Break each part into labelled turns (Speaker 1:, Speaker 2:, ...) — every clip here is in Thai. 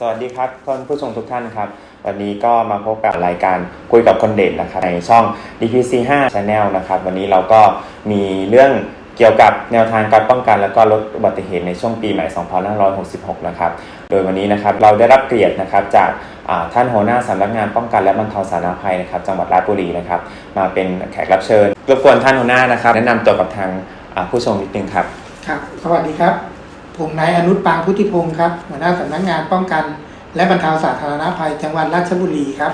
Speaker 1: สวัสดีครับท่านผู้ชมทุกท่านครับ วันนี้ก็มาพบกับรายการคุยกับคนเด่นนะครับในช่อง DPC5 Channel นะครับ วันนี้เราก็มีเรื่องเกี่ยวกับแนวทางการป้องกัน และก็ลดอุบัติเหตุในช่วงปีใหม่ 2566 นะครับ โดยวันนี้นะครับเราได้รับเกียรตินะครับจากท่านหัวหน้าสำนักงานป้องกันและบรรเทาสาธารณภัยนะครับ จังหวัดราชบุรีนะครับ มาเป็นแขกรับเชิญรบกวนท่านหัวหน้านะครับ แนะนำตัวกับทางผู้ชมนิดนึงครับ
Speaker 2: ครับ สวัสดีครับ ผมนายอนุชปางพุทธิพงศ์ครับหัวหน้าสำนักงานป้องกัน และบรรเทาสาธารณภัยจังหวัดราชบุรีครับ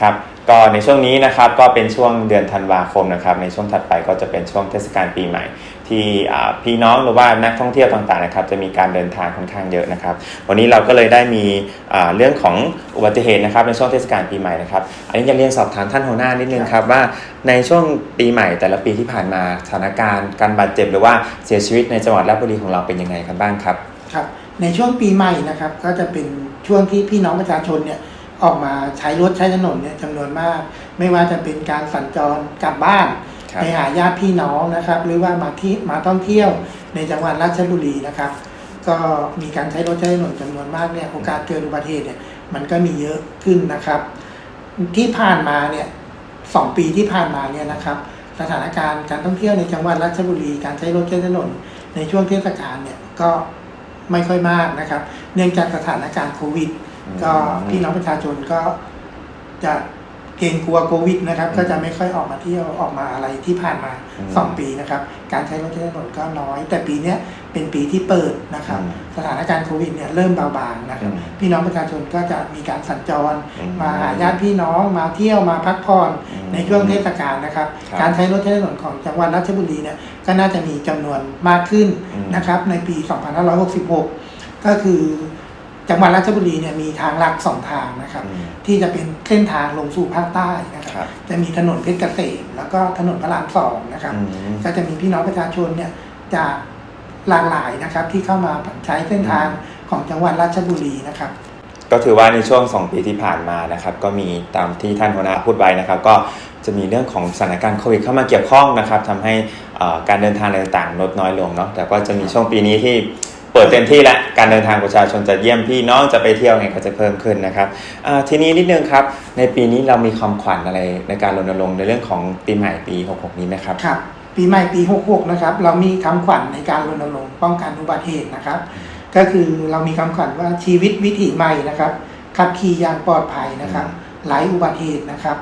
Speaker 1: ครับก็ในช่วงนี้นะครับก็เป็นช่วงเดือนธันวาคมนะครับในช่วงถัดไปก็จะเป็นช่วงเทศกาลปีใหม่ ที่อ่าพี่น้องหรือว่านักท่องเที่ยวต่างๆนะครับจะมีการเดินทางค่อนข้างเยอะนะครับ วันนี้เราก็เลยได้มีอ่าเรื่องของอุบัติเหตุนะครับในช่วงเทศกาลปีใหม่นะครับ อันนี้จะเรียนสอบถามท่านหัวหน้านิดนึงครับว่าในช่วงปีใหม่แต่ละปีที่ผ่านมาสถานการณ์การบาดเจ็บหรือว่าเสียชีวิตในจังหวัดราชบุรีของเราเป็นยังไงกันบ้างครับ
Speaker 2: ครับ ในช่วงปีใหม่นะครับก็จะเป็นช่วงที่พี่น้องประชาชนเนี่ยออกมาใช้รถใช้ถนนเนี่ยจำนวนมาก ไม่ว่าจะเป็นการสัญจรกลับบ้าน
Speaker 1: ครับ
Speaker 2: ไปหาญาติพี่น้องนะครับ หรือว่ามาที่มาท่องเที่ยวในจังหวัดราชบุรีนะครับ ก็มีการใช้รถใช้ถนนจำนวนมากเนี่ยโอกาสเกิดอุบัติเหตุเนี่ยมันก็มีเยอะขึ้นนะครับ ที่ผ่านมาเนี่ยสองปีที่ผ่านมาเนี่ยนะครับ สถานการณ์การท่องเที่ยวในจังหวัดราชบุรี การใช้รถใช้ถนนในช่วงเทศกาลเนี่ยก็ไม่ค่อยมากนะครับ เนื่องจากสถานการณ์โควิด ก็พี่น้องประชาชนก็จะ เกรงกลัวโควิดนะครับ
Speaker 1: อืม
Speaker 2: ก็จะไม่ค่อยออกมาเที่ยวออกมาอะไรที่ผ่านมา
Speaker 1: อืม
Speaker 2: สองปีนะครับการใช้รถใช้ถนนก็น้อย แต่ปีเนี้ยเป็นปีที่เปิดนะครับ
Speaker 1: อืม
Speaker 2: สถานการณ์โควิดเนี่ยเริ่มเบาบางนะครับ
Speaker 1: อืม
Speaker 2: พี่น้องประชาชนก็จะมีการสัญจร
Speaker 1: อืม
Speaker 2: มาหาญาติพี่น้องมาเที่ยวมาพักผ่อน
Speaker 1: อืม
Speaker 2: ในช่วงเทศกาลนะครับ
Speaker 1: ครับ
Speaker 2: การใช้รถใช้ถนนของจังหวัดราชบุรีเนี่ยก็น่าจะมีจำนวนมากขึ้น
Speaker 1: อืม
Speaker 2: นะครับในปี 2566 ก็คือ จังหวัดราชบุรีเนี่ยมีทางหลักสองทางนะครับ
Speaker 1: อืม
Speaker 2: ที่จะเป็นเส้นทางลงสู่ภาคใต้นะค
Speaker 1: ครั
Speaker 2: รับ
Speaker 1: บ
Speaker 2: จะมีถนนเพชรเกษมแล้วก็ถนนพระรามสองนะครับ
Speaker 1: อืม
Speaker 2: ก็จะมีพี่น้องประชาชนเนี่ยจากหลากหลายนะครับ ที่เข้ามาใช้เส้นทางของจังหวัดราชบุรีนะครับ
Speaker 1: ก็ถือว่าในช่วง 2 ปีที่ผ่านมานะครับ ก็มีตามที่ท่านหัวหน้าพูดไว้นะครับ ก็จะมีเรื่องของสถานการณ์โควิดเข้ามาเกี่ยวข้องนะครับทำให้เอ่อการเดินทางอะไรต่างๆลดน้อยลงเนาะแต่ก็จะมีช่วงปีนี้ที่เปิดเต็มที่แล้วการเดินทางประชาชนจะเยี่ยมพี่น้องจะไปเที่ยวไงก็จะเพิ่มขึ้นนะครับอ่าทีนี้นิดนึงครับในปีนี้เรามีความขวัญอะไรในการรณรงค์ในเรื่องของปีใหม่ปี 66 นี้ไหมครับ
Speaker 2: ครับปีใหม่ปี 66 นะครับ เรามีคำขวัญในการรณรงค์ป้องกันอุบัติเหตุนะครับ ก็คือเรามีคำขวัญว่าชีวิตวิถีใหม่นะครับขับขี่อย่างปลอดภัยนะครับไร้อุบัติเหตุนะครับ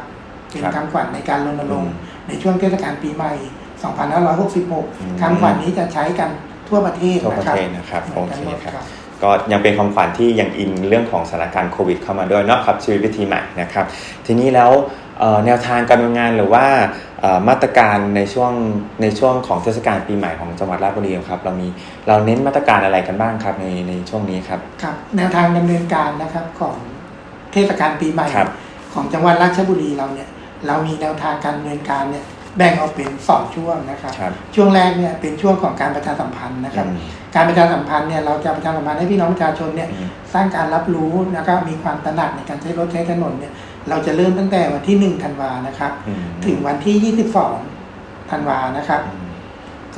Speaker 2: เป็น
Speaker 1: ครับ
Speaker 2: คำขวัญในการรณรงค์
Speaker 1: อืม
Speaker 2: ในช่วงเทศกาลปีใหม่
Speaker 1: อืม
Speaker 2: 2566คำขวัญนี้จะใช้กัน ทั่วประเทศ
Speaker 1: ทั่วป
Speaker 2: นะ
Speaker 1: ระ
Speaker 2: ครับ
Speaker 1: เทศนะครับ
Speaker 2: เห
Speaker 1: โอ
Speaker 2: มือนกัน
Speaker 1: เค
Speaker 2: หมด
Speaker 1: ครับ
Speaker 2: ครับ
Speaker 1: ก็ยังเป็นความขวัญที่ยังอินเรื่องของสถานการณ์โควิดเข้ามาด้วยเนาะครับชีวิตวิธีใหม่นะครับ ทีนี้แล้วเอ่อแนวทางการดำเนินงานหรือว่าเอ่อมาตรการในช่วงในช่วงของเทศกาลปีใหม่ของจังหวัดราชบุรีครับ เรามีเราเน้นมาตรการอะไรกันบ้างครับในในช่วงนี้ครับ
Speaker 2: ครับแนวทางดำเนินการนะครับของเทศกาลปีใหม่
Speaker 1: ครับ
Speaker 2: ของจังหวัดราชบุรีเราเนี่ยเรามีแนวทางการดำเนินการเนี่ย แบ่งออกเป็นสองช่วงนะครับ
Speaker 1: ครับ
Speaker 2: ช่วงแรกเนี่ยเป็นช่วงของการประชาสัมพันธ์นะครับ
Speaker 1: อืม
Speaker 2: การประชาสัมพันธ์เนี่ยเราจะประชาสัมพันธ์ให้พี่น้องประชาชนเนี่ย
Speaker 1: อืม
Speaker 2: สร้างการรับรู้แล้วก็มีความตระหนักในการใช้รถใช้ถนนเนี่ยเราจะเริ่มตั้งแต่วันที่1ธันวานะครับ
Speaker 1: อืม
Speaker 2: ถึงวันที่22ธันวานะครับ
Speaker 1: อืม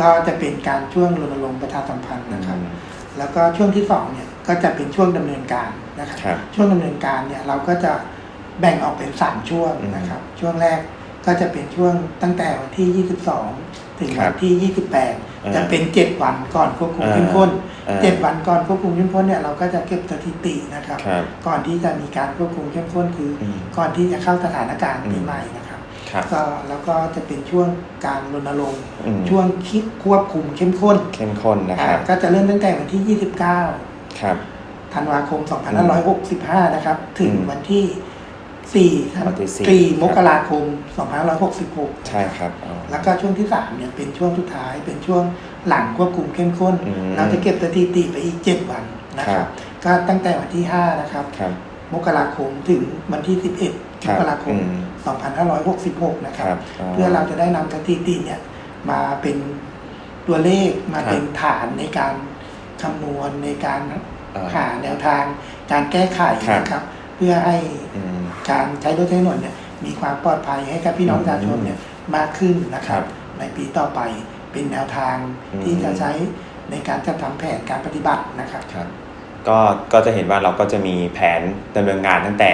Speaker 2: ก็จะเป็นการช่วงรณรงค์ประชาสัมพันธ์นะครับ
Speaker 1: อืม
Speaker 2: แล้วก็ช่วงที่สองเนี่ยก็จะเป็นช่วงดำเนินการนะครับ
Speaker 1: ครับ
Speaker 2: ช่วงดำเนินการเนี่ยเราก็จะแบ่งออกเป็นสามช่วงนะครับ ช่วงแรก ก็จะเป็นช่วงตั้งแต่วันที่ 22 ถึง
Speaker 1: ครั
Speaker 2: วั
Speaker 1: บ
Speaker 2: นที่
Speaker 1: อ่า
Speaker 2: 28 จะเป็น 7 วันก่อนควบคุมเข้มข้น
Speaker 1: อ่า
Speaker 2: เจ็ดวันก่อนควบคุมเข้มข้นเนี่ยเราก็จะเก็บสถิตินะครับ
Speaker 1: ครับ
Speaker 2: ก่อนที่จะมีการควบคุมเข้มข้นคืออ
Speaker 1: ม
Speaker 2: ก่อนที่จะเข้าสถานการณ์
Speaker 1: อืม
Speaker 2: ปีใหม่นะครับ
Speaker 1: ครับ
Speaker 2: ก็แล้วก็จะเป็นช่วงการรณรงค์
Speaker 1: อืม
Speaker 2: ช่วงคิดควบคุมเข้มข้น
Speaker 1: เข้มข้นนะครับ
Speaker 2: อ่าก็จะเริ่มตั้งแต่วันที่ 29
Speaker 1: ครับ
Speaker 2: ธันวาคม 2565 นะครับ ถึง
Speaker 1: อืม
Speaker 2: วันที่ 4ครับ
Speaker 1: วันที่สี่
Speaker 2: 4มกราคม2566
Speaker 1: ใช่ครับอ๋อ
Speaker 2: แล้วก็ช่วงที่3เนี่ยเป็นช่วงสุดท้ายเป็นช่วงหลังควบคุมเข้มข้น
Speaker 1: อืม
Speaker 2: เราจะเก็บสถิติไปอีก 7 วันนะค
Speaker 1: ครั
Speaker 2: รับ
Speaker 1: บ
Speaker 2: ก็ตั้งแต่วันที่ 5 นะครับ
Speaker 1: ครับ
Speaker 2: มกราคมถึงวันที่ 11
Speaker 1: ค
Speaker 2: ม
Speaker 1: รับ
Speaker 2: กราคม
Speaker 1: อืม
Speaker 2: 2566 นะค
Speaker 1: ค
Speaker 2: รั
Speaker 1: รับบ อ๋อ
Speaker 2: เพื่อเราจะได้นำสถิติเนี่ยมาเป็นตัวเลขมา
Speaker 1: ครับ
Speaker 2: เป็นฐานในการคำนวณในการ
Speaker 1: เอ่อ
Speaker 2: หาแนวทาง การแก้ไข
Speaker 1: ครับ
Speaker 2: นะครับ เพื่อให้
Speaker 1: อืม
Speaker 2: การใช้รถใช้ถนนเนี่ยมีความปลอดภัยให้กับพี่น้องประชาชนเนี่ยมากขึ้นนะครั
Speaker 1: ครับบ
Speaker 2: ในปีต่อไปเป็นแนวทาง
Speaker 1: อืม
Speaker 2: ที่จะใช้ในการจัดทำแผนการปฏิบัตินะครับ
Speaker 1: ครับก็ก็จะเห็นว่าเราก็จะมีแผนดำเนินงานตั้งแต่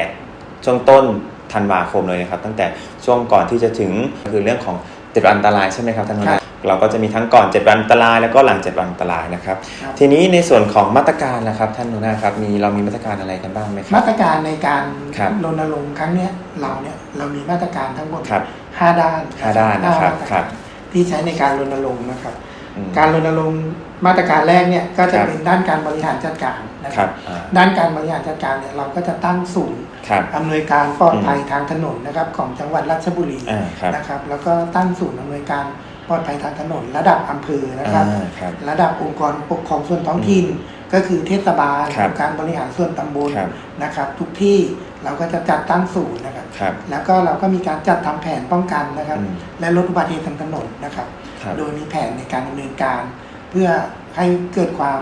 Speaker 1: ช่วงต้นธันวาคมเลยนะครับ ตั้งแต่ช่วงก่อนที่จะถึงคือเรื่องของเจ็ดวันอันตรายใช่ไหมครับท่านหัวห
Speaker 2: ครั
Speaker 1: น้า
Speaker 2: บ
Speaker 1: เราก็จะมีทั้งก่อนเจ็ดวันอันตราย แล้วก็หลังเจ็ดวันอันตรายนะครับ
Speaker 2: ครับ
Speaker 1: ทีนี้ในส่วนของมาตรการนะครับท่านหัวหน้าครับมีเรามีมาตรการอะไรกันบ้างไหมครั
Speaker 2: มา
Speaker 1: บ
Speaker 2: ตรการในการ
Speaker 1: ครับ
Speaker 2: รณรงค์ครั้งเนี้ยเราเนี่ยเรามีมาตรการทั้งหมด
Speaker 1: ครับ
Speaker 2: ห้าด้าน
Speaker 1: ห้าด้านนะครับ
Speaker 2: ห้มต
Speaker 1: ครับ
Speaker 2: ที่ใช้ในการรณรงค์นะครับ
Speaker 1: อืม
Speaker 2: การรณรงค์มาตรการแรกเนี่ยก็จะ
Speaker 1: ครับ
Speaker 2: เป็นด้านการบริหารจัดการนะ
Speaker 1: ค
Speaker 2: ค
Speaker 1: รั
Speaker 2: รั
Speaker 1: บบอ่า
Speaker 2: ด้านการบริหารจัดการเนี่ยเราก็จะตั้งศูนย์
Speaker 1: ครับ
Speaker 2: อำนวยการปลอดภัย
Speaker 1: อืม
Speaker 2: ทางถนนนะครับของจังหวัดราชบุรี
Speaker 1: อ่าครับ
Speaker 2: นะครับ แล้วก็ตั้งศูนย์อำนวยการ ปลอดภัยทางถนน ระดับอำเภอนะครับ
Speaker 1: อ่าครับ
Speaker 2: ระดับองค์กรปกครองส่วนท้องถิ่น ก็คือเทศบาล
Speaker 1: ครับ
Speaker 2: องค์การบริหารส่วนตำบล
Speaker 1: ครับ
Speaker 2: นะครับ ทุกที่เราก็จะจัดตั้งศูนย์นะครับ
Speaker 1: ครับ
Speaker 2: แล้วก็เราก็มีการจัดทำแผนป้องกันนะครับ
Speaker 1: อืม
Speaker 2: และลดอุบัติเหตุทางถนนนะครับ
Speaker 1: ครับ
Speaker 2: โดยมีแผนในการดำเนินการ เพื่อให้เกิดความ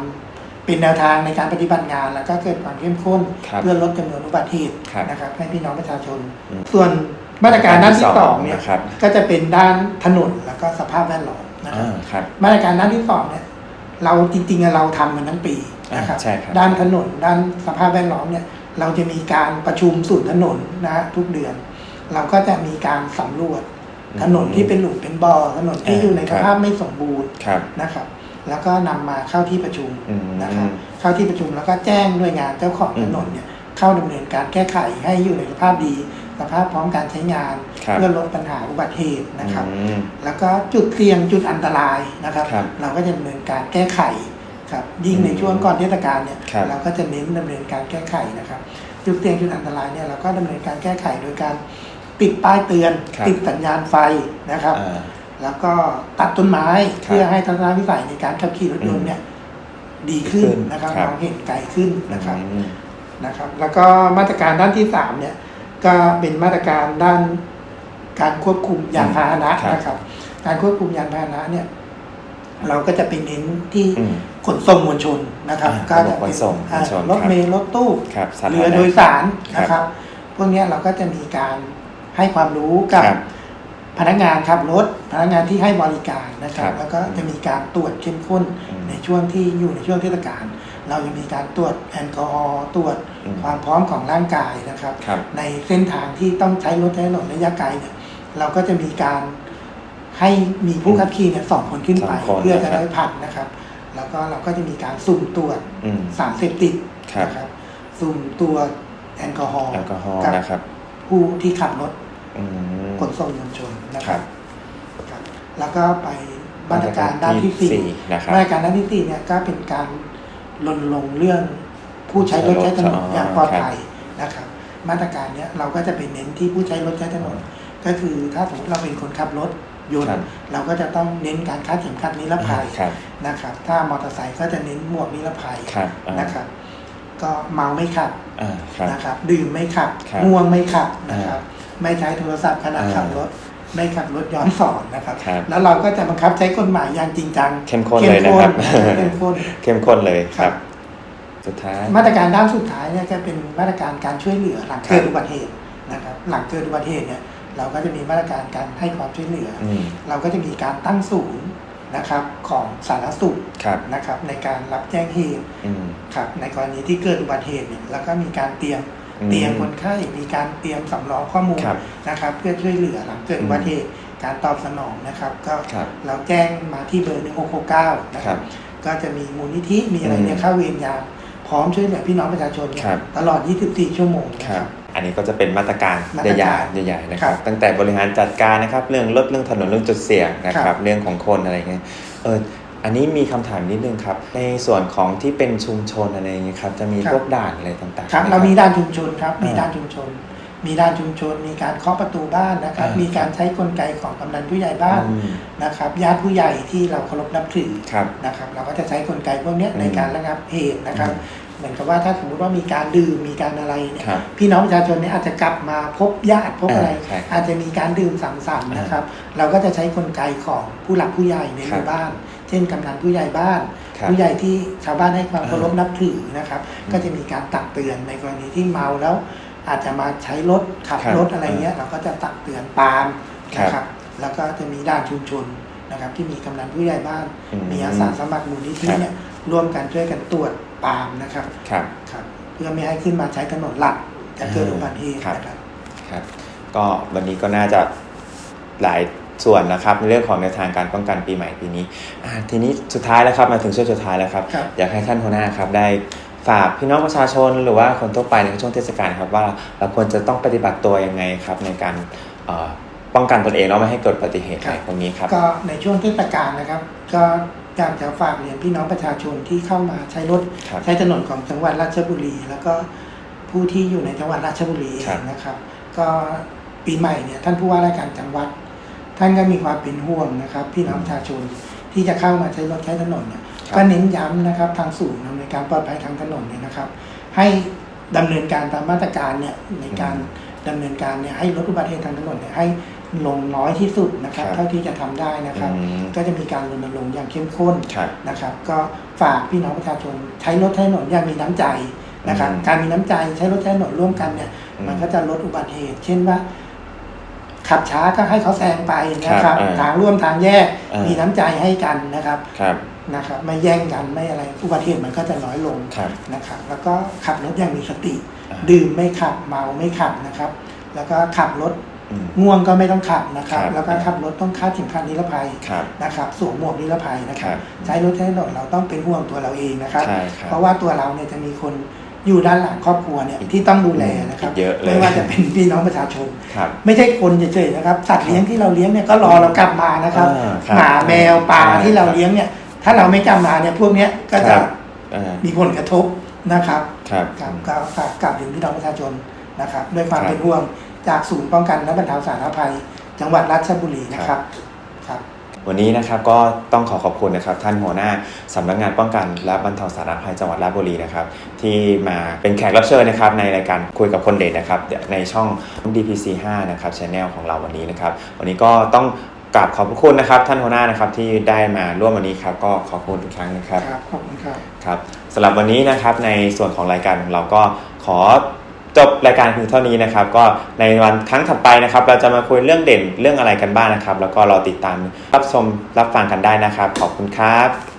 Speaker 2: เป็นแนวทางในการปฏิบัติงาน แล้วก็เกิดความเข้มข้น
Speaker 1: ครับ
Speaker 2: เพื่อลดจำนวนอุบัติเหตุ
Speaker 1: ครับ
Speaker 2: นะครับ ให้พี่น้องประชาชน
Speaker 1: อืม
Speaker 2: ส่วน มาตรการด้านที่สองเนี่ย
Speaker 1: นะครับ
Speaker 2: ก็จะเป็นด้านถนนแล้วก็สภาพแวดล้อมนะครับ
Speaker 1: อ่าครับ
Speaker 2: มาตรการด้านที่สองเนี่ยเราจริงๆอะเราทำกันทั้งปีนะครับ
Speaker 1: อ่าใช่ครับ
Speaker 2: ด้านถนนด้านสภาพแวดล้อมเนี่ยเราจะมีการประชุมศูนย์ถนนนะฮะทุกเดือน เราก็จะมีการสำรวจถนนที่เป็นหลุมเป็นบ่อถนนที่
Speaker 1: อ่า
Speaker 2: อยู่ใน
Speaker 1: ครั
Speaker 2: ส
Speaker 1: บ
Speaker 2: ภาพไม่สมบูรณ์
Speaker 1: ครับ
Speaker 2: นะครับ แล้วก็นำมาเข้าที่ประชุม
Speaker 1: อืม
Speaker 2: นะครับเข้าที่ประชุมแล้วก็แจ้งหน่วยงานเจ้าของ
Speaker 1: อืม
Speaker 2: ถนนเนี่ยเข้าดำเนินการแก้ไขให้อยู่ในสภาพดีส ภาพพร้อมการใช้งาน
Speaker 1: ครับ
Speaker 2: เพื่อลดปัญหาอุบัติเหตุนะครับ
Speaker 1: อืม
Speaker 2: แล้วก็จุดเสี่ยงจุดอันตรายนะครับ
Speaker 1: ครับ
Speaker 2: เราก็จะดำเนินการแก้ไขครับยิ่งใน
Speaker 1: อืม
Speaker 2: ช่วงก่อนเทศกาลเนี่ย
Speaker 1: ครับ
Speaker 2: เราก็จะเน้นดำเนินการแก้ไขนะครับ จุดเสี่ยงจุดอันตรายเนี่ยเราก็ดำเนินการแก้ไขโดยการติดป้ายเตือน
Speaker 1: ครับ
Speaker 2: ติดสัญญาณไฟนะครับ
Speaker 1: อ่า
Speaker 2: แล้วก็ตัดต้นไม้
Speaker 1: ครับ
Speaker 2: เพื่อให้ทัศนวิสัยในการขับขี่รถยนต์เนี่ยดีขึ้น
Speaker 1: ดีขึ้น
Speaker 2: นะครับ
Speaker 1: ครับ
Speaker 2: มองเห็นไกลขึ้นนะครับ
Speaker 1: อืม
Speaker 2: นะครับ แล้วก็มาตรการด้านที่สามเนี่ย ก็เป็นมาตรการด้านการควบคุมยานพาหนะนะครับ การควบคุมยานพาหนะเนี่ย เราก็จะไปเน้นที่
Speaker 1: อืม
Speaker 2: ขนส่งมวลชนนะครับ
Speaker 1: อ่า
Speaker 2: ก็จะ
Speaker 1: ระบบขนส่ง
Speaker 2: อ่าม
Speaker 1: วลชน
Speaker 2: รถ
Speaker 1: ครับ
Speaker 2: เมล์รถตู้
Speaker 1: ครับสาธารณะ
Speaker 2: เรือโดยสารนะ
Speaker 1: ค
Speaker 2: ค
Speaker 1: รั
Speaker 2: รับบพวกเนี้ยเราก็จะมีการให้ความรู้กับ
Speaker 1: ครับ
Speaker 2: พนักงานขับรถพนักงานที่ให้บริการนะครั
Speaker 1: ครับบ
Speaker 2: แล้วก็จะมีการตรวจเข้มข้น
Speaker 1: อืม
Speaker 2: ในช่วงที่อยู่ในช่วงเทศกาล เราจะมีการตรวจแอลกอฮอล์ตรวจ
Speaker 1: อืม
Speaker 2: ความพร้อมของร่างกายนะครับ
Speaker 1: ครับ
Speaker 2: ในเส้นทางที่ต้องใช้รถใช้ถนนระยะไกลเนี่ยเราก็จะมีการให้มีผู้ขับขี่เนี่ยสองคนขึ้นไป
Speaker 1: สองคน
Speaker 2: เพื่อจะ
Speaker 1: นะครับ
Speaker 2: ได้ผ่านนะครับ แล้วก็เราก็จะมีการสุ่มตรวจ
Speaker 1: อืม
Speaker 2: สารเสพติด
Speaker 1: ครับ
Speaker 2: นะครับ สุ่มตรวจแอลกอฮอล์
Speaker 1: แอลกอฮอล์
Speaker 2: กับ
Speaker 1: นะครับ
Speaker 2: ผู้ที่ขับรถ
Speaker 1: อืม
Speaker 2: ขนส่งมวลชนนะค
Speaker 1: ครั
Speaker 2: รับบครับ แล้วก็ไปมาตรการด้านที่สี่
Speaker 1: นะครับ
Speaker 2: มาตรการด้านที่สี่เนี่ยก็เป็นการ รณรงค์เรื่องผู้ใช้รถใช้ถนน
Speaker 1: อ๋ออ
Speaker 2: อย่างปลอดภัยนะครับ มาตรการเนี้ยเราก็จะไปเน้นที่ผู้ใช้รถใช้ถนน ก็คือถ้าสมมติเราเป็นคนขับรถยน
Speaker 1: ครั
Speaker 2: ต์
Speaker 1: บ
Speaker 2: เราก็จะต้องเน้นการคาดเข็มขัดนิรภัย
Speaker 1: ครับ
Speaker 2: นะครับ ถ้ามอเตอร์ไซค์ก็จะเน้นหมวกนิรภัย
Speaker 1: ครับอ่า
Speaker 2: นะครับ ก็เมาไม่ขับ
Speaker 1: อ่าครับ
Speaker 2: นะครับ ดื่มไม่ขับ
Speaker 1: ครับ
Speaker 2: ง่วงไม่ขับนะครับ ไม่ใช้โทรศัพท์ขณะ
Speaker 1: อ่า
Speaker 2: ขับรถ ไม่ขับรถย้อนสอนนะครับ
Speaker 1: ครับ
Speaker 2: แล้วเราก็จะบังคับใช้กฎหมายอย่างจริงจัง
Speaker 1: เข้มข้นเลยนะครับ
Speaker 2: เข้มข้น
Speaker 1: เข้มข้นเลยค
Speaker 2: ครั
Speaker 1: รับ
Speaker 2: บ
Speaker 1: สุดท้าย
Speaker 2: มาตรการด้านสุดท้ายเนี่ยก็เป็นมาตรการการช่วยเหลือหลัง
Speaker 1: ครับ
Speaker 2: เกิดอุบัติเหตุนะครับ หลังเกิดอุบัติเหตุเนี่ยเราก็จะมีมาตรการการให้ความช่วยเหลืออ
Speaker 1: อืม
Speaker 2: เราก็จะมีการตั้งศูนย์นะครับของสาธารณสุข
Speaker 1: ครับ
Speaker 2: นะครับในการรับแจ้งเหตุ
Speaker 1: อืม
Speaker 2: ครับในกรณีที่เกิดอุบัติเหตุเนี่ยแล้วก็มีการเตรียม
Speaker 1: อืม
Speaker 2: เตรียมคนไข้มีการเตรียมสำรองข้อมูล
Speaker 1: ครับ
Speaker 2: นะครับ เพื่อช่วยเหลือหลังเกิดอุบัติเหตุการตอบสนองนะครับ ก็
Speaker 1: ครับ
Speaker 2: เราแจ้งมาที่เบอร์1669นะค
Speaker 1: ครั
Speaker 2: รับ
Speaker 1: บ
Speaker 2: ก็จะมีมูลนิธิมีอะไรเนี่ย
Speaker 1: อืม
Speaker 2: เข้าเวรยามพร้อมช่วยเหลือพี่น้องประชาชนเนี่ย
Speaker 1: ครับ
Speaker 2: ตลอด 24 ชั่วโมงนะ
Speaker 1: ค
Speaker 2: ค
Speaker 1: รั
Speaker 2: รั
Speaker 1: บบอันนี้ก็จะเป็นมาตรการ
Speaker 2: มาตร
Speaker 1: ใหญ่
Speaker 2: การ
Speaker 1: ๆใหญ่ๆนะค
Speaker 2: ครั
Speaker 1: รับ
Speaker 2: บ
Speaker 1: ตั้งแต่บริหารจัดการนะครับ เรื่องรถเรื่องถนนเรื่องจุดเสี่ยงนะค
Speaker 2: ครั
Speaker 1: รับ
Speaker 2: บ
Speaker 1: เรื่องของคนอะไรเงี้ยเออ อันนี้มีคำถามนิดนึงครับ ในส่วนของที่เป็นชุมชนอะไรอย่างเงี้ยครับ จะมี
Speaker 2: ครับ
Speaker 1: พวกด่านอะไรต่างๆ
Speaker 2: ครับ
Speaker 1: ไห
Speaker 2: เรามีด้านชุมชนครับ มี
Speaker 1: อ่า
Speaker 2: ด้านชุมชน มีด้านชุมชน มีการเคาะประตูบ้านนะครับ
Speaker 1: อ่ามี
Speaker 2: มีการใช้กลไกของกำนันผู้ใหญ่บ้าน
Speaker 1: อืม
Speaker 2: นะครับญาติผู้ใหญ่ที่เราเคารพนับถือ
Speaker 1: ครับ
Speaker 2: นะครับ เราก็จะใช้กลไกพวกเนี้ย
Speaker 1: อืม
Speaker 2: ในการระงับเหตุนะครับ
Speaker 1: อืม
Speaker 2: เหมือนกับว่าถ้าสมมติว่ามีการดื่มมีการอะไรเนี่ย
Speaker 1: ครับ
Speaker 2: พี่น้องประชาชนเนี่ยอาจจะกลับมาพบญาติพบอะไร
Speaker 1: อ่าใช่ครับ
Speaker 2: อาจจะมีการดื่มสังสรรค์นะครับ เราก็จะใช้กลไกของผู้หลักผู้ใหญ่ในห
Speaker 1: ครับ
Speaker 2: มู่บ้านเช่นกำนันผู้ใหญ่บ้าน
Speaker 1: ครับ
Speaker 2: ผู้ใหญ่ที่ชาวบ้านให้ความเคารพ
Speaker 1: อ่านั
Speaker 2: นับถือนะครับ
Speaker 1: อืม
Speaker 2: ก็จะมีการตักเตือนในกรณีที่เมาแล้ว อาจจะมาใช้รถขับ
Speaker 1: ครับ
Speaker 2: รถอะไรเงี้ยเราก็จะตักเตือนปราม
Speaker 1: ครับ
Speaker 2: นะครับ แล้วก็จะมีด้านชุมชนนะครับ ที่มีกำนันผู้ใหญ่บ้าน
Speaker 1: อืม
Speaker 2: มีอาสาสมัครมูลนิธิ
Speaker 1: ครับ
Speaker 2: เนี่ยร่วมกันช่วยกันตรวจปรามนะครับ
Speaker 1: ครับ
Speaker 2: ครับเพื่อไม่ให้ขึ้นมาใช้ถนนหลักจะเกิดอุบัติเหตุ
Speaker 1: ครับ
Speaker 2: นะครับ
Speaker 1: ครับก็วันนี้ก็น่าจะหลาย ส่วนนะครับในเรื่องของแนวทางการป้องกันปีใหม่ปีนี้อ่าทีนี้สุดท้ายแล้วครับมาถึงช่วงสุดท้ายแล้วครับ
Speaker 2: ครับ
Speaker 1: อยากให้ท่านหัวหน้าครับได้ฝากพี่น้องประชาชนหรือว่าคนทั่วไปในช่วงเทศกาลครับว่าเราควรจะต้องปฏิบัติตัวยังไงครับในการเอ่อป้องกันตนเองแล้วไม่ให้เกิดอุบัติเหตุอะไรพวกนี้ครับ
Speaker 2: ก็ในช่วงเทศกาลนะครับ ก็อยากจะฝากเรียนพี่น้องประชาชนที่เข้ามาใช้รถ
Speaker 1: ครับ
Speaker 2: ใช้ถนนของจังหวัดราชบุรี แล้วก็ผู้ที่อยู่ในจังหวัดราชบุรีเอ
Speaker 1: ครับ
Speaker 2: งนะครับ ก็ปีใหม่เนี่ยท่านผู้ว่าราชการจังหวัด ท่านก็มีความเป็นห่วงนะครับ พี่น้องประชาชนที่จะเข้ามาใช้รถใช้ถนนเนี่ย
Speaker 1: ครับ
Speaker 2: ก็เน้นย้ำนะครับทางศูนย์อำนวยการปลอดภัยทางถนนเนี่ยนะครับ ให้ดำเนินการตามมาตรการเนี่ยในการดำเนินการเนี่ยให้ลดอุบัติเหตุทางถนนเนี่ยให้ลงน้อยที่สุดนะครับ
Speaker 1: ครับ
Speaker 2: เท่าที่จะทำได้นะครับ
Speaker 1: อืม
Speaker 2: ก็จะมีการรณรงค์อย่างเข้มข้น
Speaker 1: ครับ
Speaker 2: นะครับ ก็ฝากพี่น้องประชาชนใช้รถใช้ถนนอย่างมีน้ำใจนะครับ
Speaker 1: อืม
Speaker 2: การมีน้ำใจใช้รถใช้ถนนร่วมกันเนี่ย
Speaker 1: อืม
Speaker 2: มันก็จะลดอุบัติเหตุ เช่นว่า ขับช้าก็ให้เขาแซงไปนะค
Speaker 1: ครั
Speaker 2: รั
Speaker 1: บบอ่า
Speaker 2: ทางร่วมทางแยก
Speaker 1: อ่ามี
Speaker 2: มีน้ำใจให้กันนะครับ
Speaker 1: ครับ
Speaker 2: นะครับ ไม่แย่งกันไม่อะไรอุบัติเหตุมันก็จะน้อยลง
Speaker 1: ครับ
Speaker 2: นะครับ แล้วก็ขับรถอย่างมีสติ
Speaker 1: อ่า
Speaker 2: ดื่มไม่ขับเมาไม่ขับนะครับ แล้วก็ขับรถ
Speaker 1: อืม
Speaker 2: ง่วงก็ไม่ต้องขับนะครับ
Speaker 1: ครับ
Speaker 2: แล้วก็ขับรถต้องคาดเข็มขัดนิรภัย
Speaker 1: ครับ
Speaker 2: นะครับสวมหมวกนิรภัยนะค
Speaker 1: ครั
Speaker 2: รับ บใช้รถใช้ถนนเราต้องเป็นห่วงตัวเราเองนะครับ
Speaker 1: ใช่ครับ
Speaker 2: เพราะว่าตัวเราเนี่ยจะมีคน อยู่ด้านหลังครอบครัวเนี่ยที่ต้องดูแลนะครับ
Speaker 1: อีกเยอะเลย
Speaker 2: ไม่ว่าจะเป็นพี่น้องประชาชน
Speaker 1: ครับ
Speaker 2: ไม่ใช่คนเฉยๆนะครับ สัตว์เลี้ยงที่เราเลี้ยงเนี่ยก็รอเรากลับมานะครับ
Speaker 1: อ่าครับ
Speaker 2: หมาแมวปลา
Speaker 1: ใช่
Speaker 2: ที่เราเลี้ยงเนี่ย ถ้าเราไม่กลับมาเนี่ยพวกเนี้ยก็
Speaker 1: ค
Speaker 2: จะ
Speaker 1: รับอ่า
Speaker 2: มีผลกระทบนะครับ
Speaker 1: ครับ
Speaker 2: ครับก็ฝากกลับถึงพี่น้องประชาชนนะครับด้วยความ
Speaker 1: ครับ
Speaker 2: เป็นห่วงจากศูนย์ป้องกันและบรรเทาสาธารณภัย จังหวัดราชบุรีนะครับครับ
Speaker 1: วันนี้นะครับก็ต้องขอขอบคุณนะครับท่านหัวหน้าสำนักงานป้องกันและบรรเทาสาธารณภัยจังหวัดราชบุรีนะครับที่มาเป็นแขกรับเชิญนะครับในรายการคุยกับคนเด่นนะครับในช่อง DPC 5นะครับช anel ของเราวันนี้นะครับวันนี้ก็ต้องกราบขอบพระคุณนะครับท่านหัวหน้านะครับที่ได้มาร่วมวันนี้ครับก็ขอบคุณอีกครั้งนะครับ
Speaker 2: ครับขอบคุณครับ
Speaker 1: ครับสำหรับวันนี้นะครับในส่วนของรายการของเราก็ขอ จบรายการเพียงเท่านี้นะครับ ก็ในวันครั้งถัดไปนะครับ เราจะมาคุยเรื่องเด่นเรื่องอะไรกันบ้างนะครับ แล้วก็รอติดตามรับชมรับฟังกันได้นะครับ ขอบคุณครับ